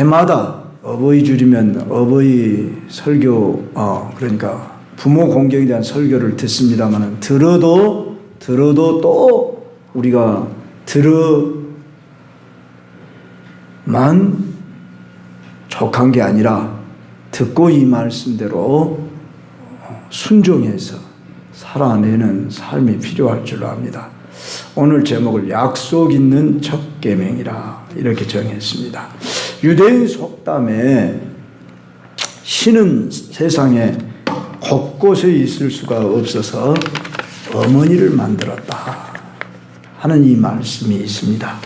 해마다 어버이 줄이면 어버이 설교, 어, 그러니까 부모 공경에 대한 설교를 듣습니다만 들어도, 들어도 또 우리가 들어만 족한 게 아니라 듣고 이 말씀대로 순종해서 살아내는 삶이 필요할 줄로 압니다. 오늘 제목을 약속 있는 첫 계명이라 이렇게 정했습니다. 유대인 속담에 신은 세상에 곳곳에 있을 수가 없어서 어머니를 만들었다 하는 이 말씀이 있습니다.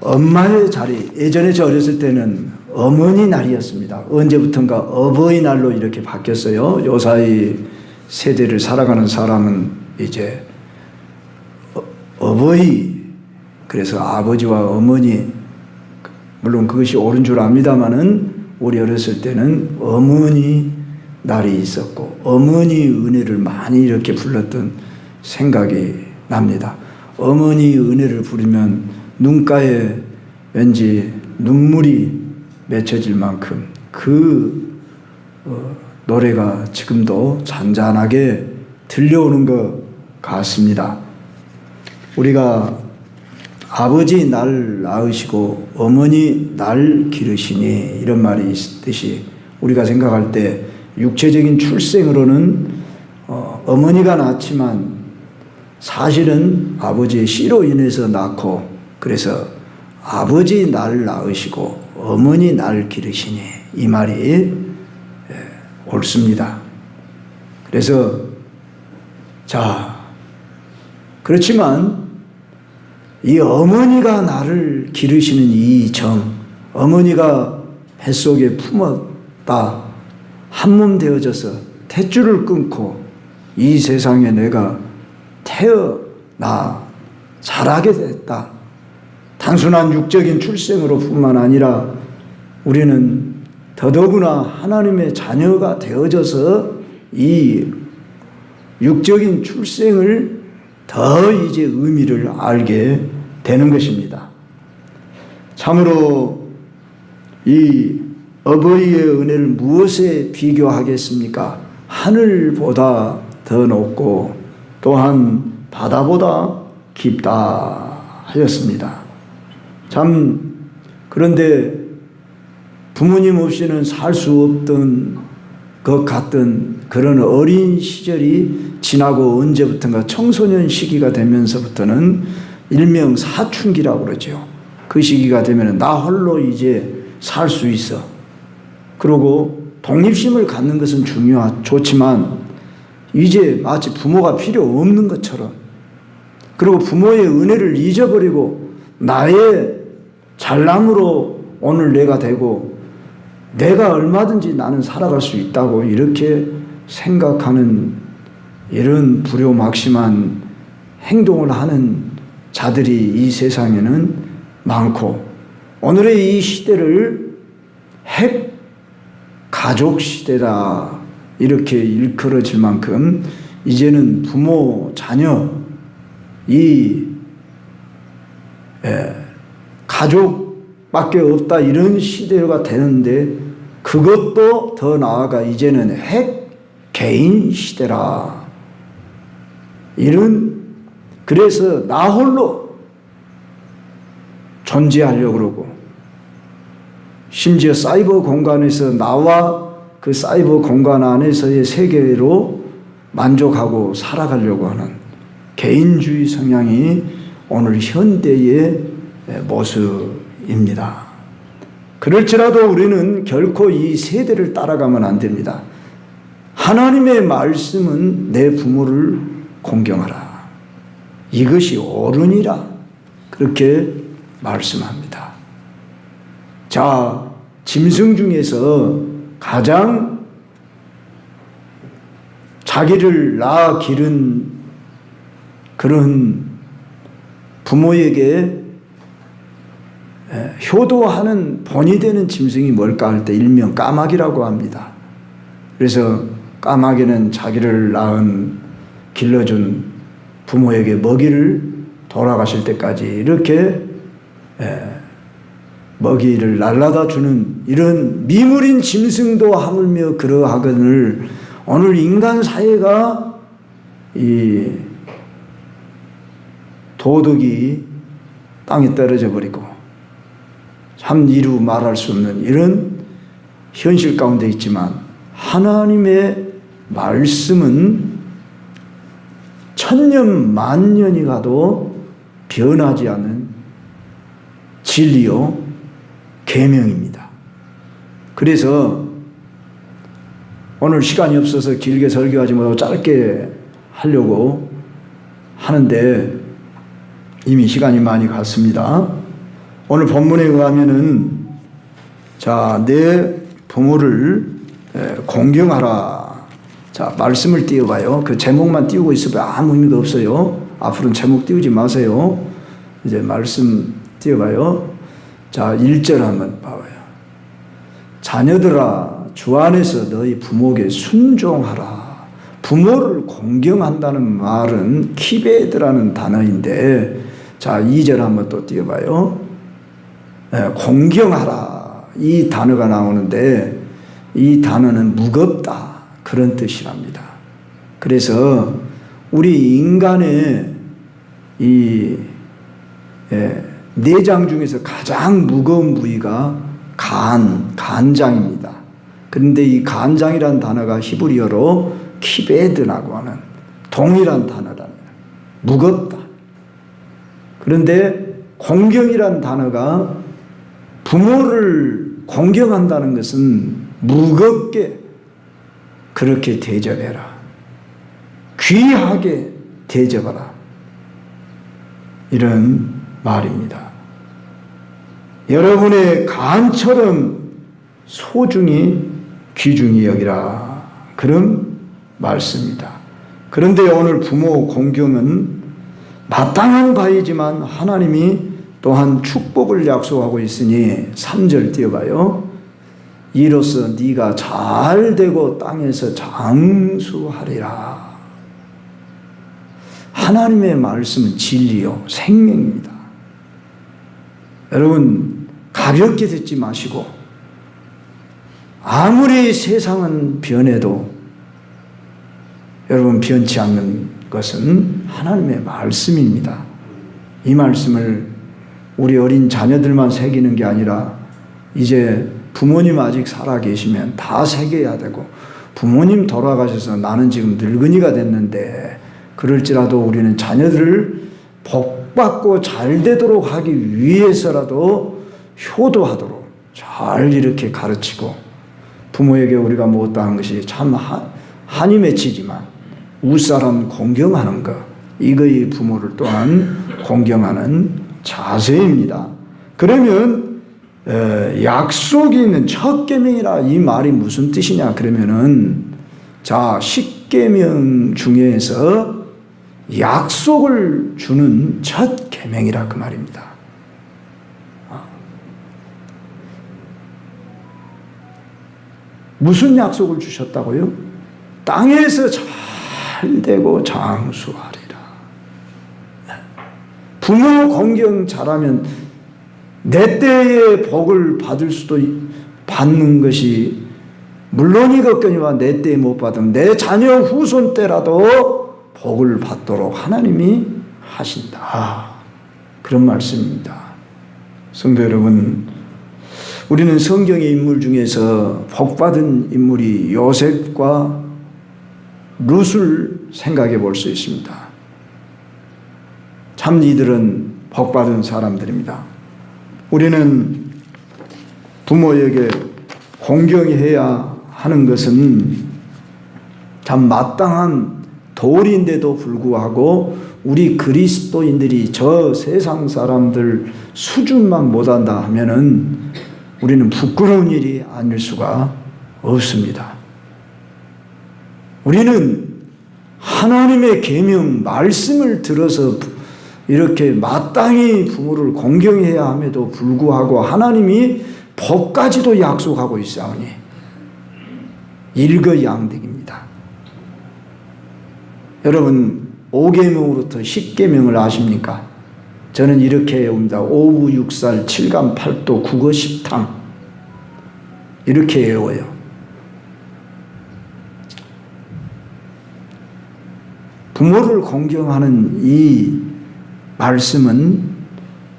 엄마의 자리, 예전에 저 어렸을 때는 어머니 날이었습니다. 언제부턴가 어버이날로 이렇게 바뀌었어요. 요 사이 세대를 살아가는 사람은 이제 어, 어버이, 그래서 아버지와 어머니, 물론 그것이 옳은 줄 압니다만은 우리 어렸을 때는 어머니 날이 있었고 어머니 은혜를 많이 이렇게 불렀던 생각이 납니다. 어머니 은혜를 부르면 눈가에 왠지 눈물이 맺혀질 만큼 그 어, 노래가 지금도 잔잔하게 들려오는 것 같습니다. 우리가 아버지 날 낳으시고 어머니 날 기르시니 이런 말이 있듯이 우리가 생각할 때 육체적인 출생으로는 어, 어머니가 낳지만 사실은 아버지의 씨로 인해서 낳고 그래서 아버지 날 낳으시고 어머니 날 기르시니 이 말이 예, 옳습니다. 그래서 자 그렇지만 이 어머니가 나를 기르시는 이 정, 어머니가 뱃속에 품었다 한몸 되어져서 탯줄을 끊고 이 세상에 내가 태어나 자라게 됐다. 단순한 육적인 출생으로 뿐만 아니라 우리는 더더구나 하나님의 자녀가 되어져서 이 육적인 출생을 더 이제 의미를 알게 되는 것입니다. 참으로 이 어버이의 은혜를 무엇에 비교하겠습니까? 하늘보다 더 높고 또한 바다보다 깊다 하였습니다. 참 그런데 부모님 없이는 살 수 없던 것 같던 그런 어린 시절이 지나고 언제부턴가 청소년 시기가 되면서부터는 일명 사춘기라고 그러죠. 그 시기가 되면 나 홀로 이제 살 수 있어. 그리고 독립심을 갖는 것은 중요하, 좋지만 이제 마치 부모가 필요 없는 것처럼 그리고 부모의 은혜를 잊어버리고 나의 잘남으로 오늘 내가 되고 내가 얼마든지 나는 살아갈 수 있다고 이렇게 생각하는 이런 불효막심한 행동을 하는 자들이 이 세상에는 많고 오늘의 이 시대를 핵 가족 시대다 이렇게 일컬어질 만큼 이제는 부모 자녀 이 예, 가족밖에 없다 이런 시대가 되는데 그것도 더 나아가 이제는 핵 개인 시대라 이런 그래서 나 홀로 존재하려고 그러고 심지어 사이버 공간에서 나와 그 사이버 공간 안에서의 세계로 만족하고 살아가려고 하는 개인주의 성향이 오늘 현대의 모습입니다. 그럴지라도 우리는 결코 이 세대를 따라가면 안 됩니다. 하나님의 말씀은 내 부모를 공경하라. 이것이 옳으니라. 그렇게 말씀합니다. 자, 짐승 중에서 가장 자기를 낳아 기른 그런 부모에게 효도하는 본이 되는 짐승이 뭘까 할 때 일명 까마귀라고 합니다. 그래서 까마귀는 자기를 낳은 길러준 부모에게 먹이를 돌아가실 때까지 이렇게 먹이를 날라다 주는 이런 미물인 짐승도 하물며 그러하거늘 오늘 인간 사회가 이 도덕이 땅에 떨어져 버리고 참 이루 말할 수 없는 이런 현실 가운데 있지만 하나님의 말씀은 천년 만년이 가도 변하지 않는 진리요 계명입니다. 그래서 오늘 시간이 없어서 길게 설교하지 못하고 짧게 하려고 하는데 이미 시간이 많이 갔습니다. 오늘 본문에 의하면은 자, 내 부모를 에, 공경하라. 자, 말씀을 띄워봐요. 그 제목만 띄우고 있으면 아무 의미가 없어요. 앞으로는 제목 띄우지 마세요. 이제 말씀 띄워봐요. 자, 1절 한번 봐봐요. 자녀들아, 주 안에서 너희 부모에게 순종하라. 부모를 공경한다는 말은 키베드라는 단어인데, 자, 2절 한번 또 띄워봐요. 예, 공경하라. 이 단어가 나오는데, 이 단어는 무겁다. 그런 뜻이랍니다. 그래서, 우리 인간의 이, 예, 내장 중에서 가장 무거운 부위가 간, 간장입니다. 그런데 이 간장이란 단어가 히브리어로 키베드라고 하는 동일한 단어랍니다. 무겁다. 그런데 공경이란 단어가 부모를 공경한다는 것은 무겁게 그렇게 대접해라. 귀하게 대접하라. 이런 말입니다. 여러분의 간처럼 소중히 귀중히 여기라. 그런 말씀입니다. 그런데 오늘 부모 공경은 마땅한 바이지만 하나님이 또한 축복을 약속하고 있으니 3절 띄워봐요. 이로써 네가 잘 되고 땅에서 장수하리라. 하나님의 말씀은 진리요 생명입니다. 여러분 가볍게 듣지 마시고 아무리 세상은 변해도 여러분 변치 않는 것은 하나님의 말씀입니다. 이 말씀을 우리 어린 자녀들만 새기는 게 아니라 이제 부모님 아직 살아 계시면 다 새겨야 되고 부모님 돌아가셔서 나는 지금 늙은이가 됐는데 그럴지라도 우리는 자녀들을 복받고 잘 되도록 하기 위해서라도 효도하도록 잘 이렇게 가르치고 부모에게 우리가 못다한 것이 참 한, 한이 맺히지만 우사람 공경하는 것 이거의 부모를 또한 공경하는 자세입니다. 그러면 에, 약속이 있는 첫 계명이라 이 말이 무슨 뜻이냐 그러면은 자 십계명 중에서 약속을 주는 첫 계명이라 그 말입니다. 무슨 약속을 주셨다고요? 땅에서 잘 되고 장수하리라. 부모 공경 잘하면 내 때에 복을 받을 수도 받는 것이 물론이겠거니와 내 때에 못 받으면 내 자녀 후손 때라도 복을 받도록 하나님이 하신다. 그런 말씀입니다. 성도 여러분, 우리는 성경의 인물 중에서 복받은 인물이 요셉과 룻을 생각해 볼 수 있습니다. 참 이들은 복받은 사람들입니다. 우리는 부모에게 공경해야 하는 것은 참 마땅한 도리인데도 불구하고 우리 그리스도인들이 저 세상 사람들 수준만 못한다 하면은 우리는 부끄러운 일이 아닐 수가 없습니다. 우리는 하나님의 계명 말씀을 들어서 이렇게 마땅히 부모를 공경해야 함에도 불구하고 하나님이 법까지도 약속하고 있사오니 일거양득입니다. 여러분 5계명으로부터 10계명을 아십니까? 저는 이렇게 외웁니다. 오후 육살, 칠감 팔도, 국어 십탕. 이렇게 외워요. 부모를 공경하는 이 말씀은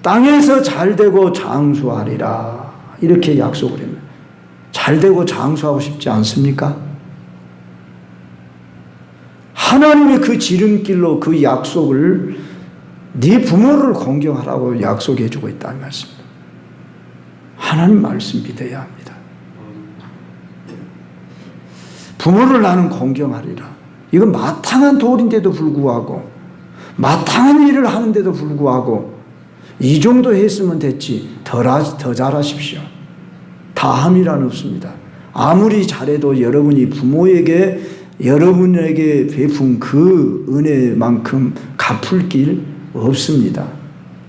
땅에서 잘되고 장수하리라. 이렇게 약속을 합니다. 잘되고 장수하고 싶지 않습니까? 하나님의 그 지름길로 그 약속을 네 부모를 공경하라고 약속해 주고 있다는 말씀입니다. 하나님 말씀 믿어야 합니다. 부모를 나는 공경하리라. 이건 마땅한 도리인데도 불구하고 마땅한 일을 하는데도 불구하고 이 정도 했으면 됐지 더, 더 잘하십시오. 다함이란 없습니다. 아무리 잘해도 여러분이 부모에게 여러분에게 베푼 그 은혜만큼 갚을 길 없습니다.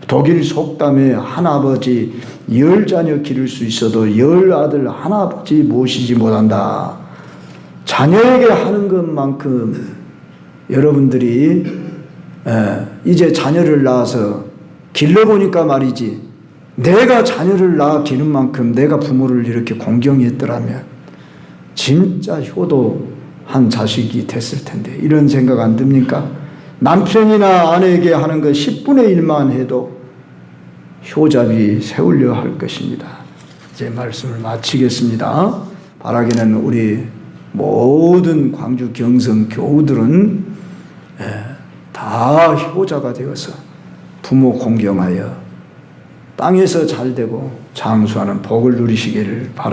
독일 속담에 한 아버지 열 자녀 기를 수 있어도 열 아들 한 아버지 모시지 못한다. 자녀에게 하는 것만큼 여러분들이 에, 이제 자녀를 낳아서 길러보니까 말이지 내가 자녀를 낳아 기는 만큼 내가 부모를 이렇게 공경했더라면 진짜 효도한 자식이 됐을 텐데 이런 생각 안 듭니까? 남편이나 아내에게 하는 것 10분의 1만 해도 효잡이 세우려 할 것입니다. 이제 말씀을 마치겠습니다. 바라기는 우리 모든 광주 경성 교우들은 예, 다 효자가 되어서 부모 공경하여 땅에서 잘 되고 장수하는 복을 누리시기를 바랍니다.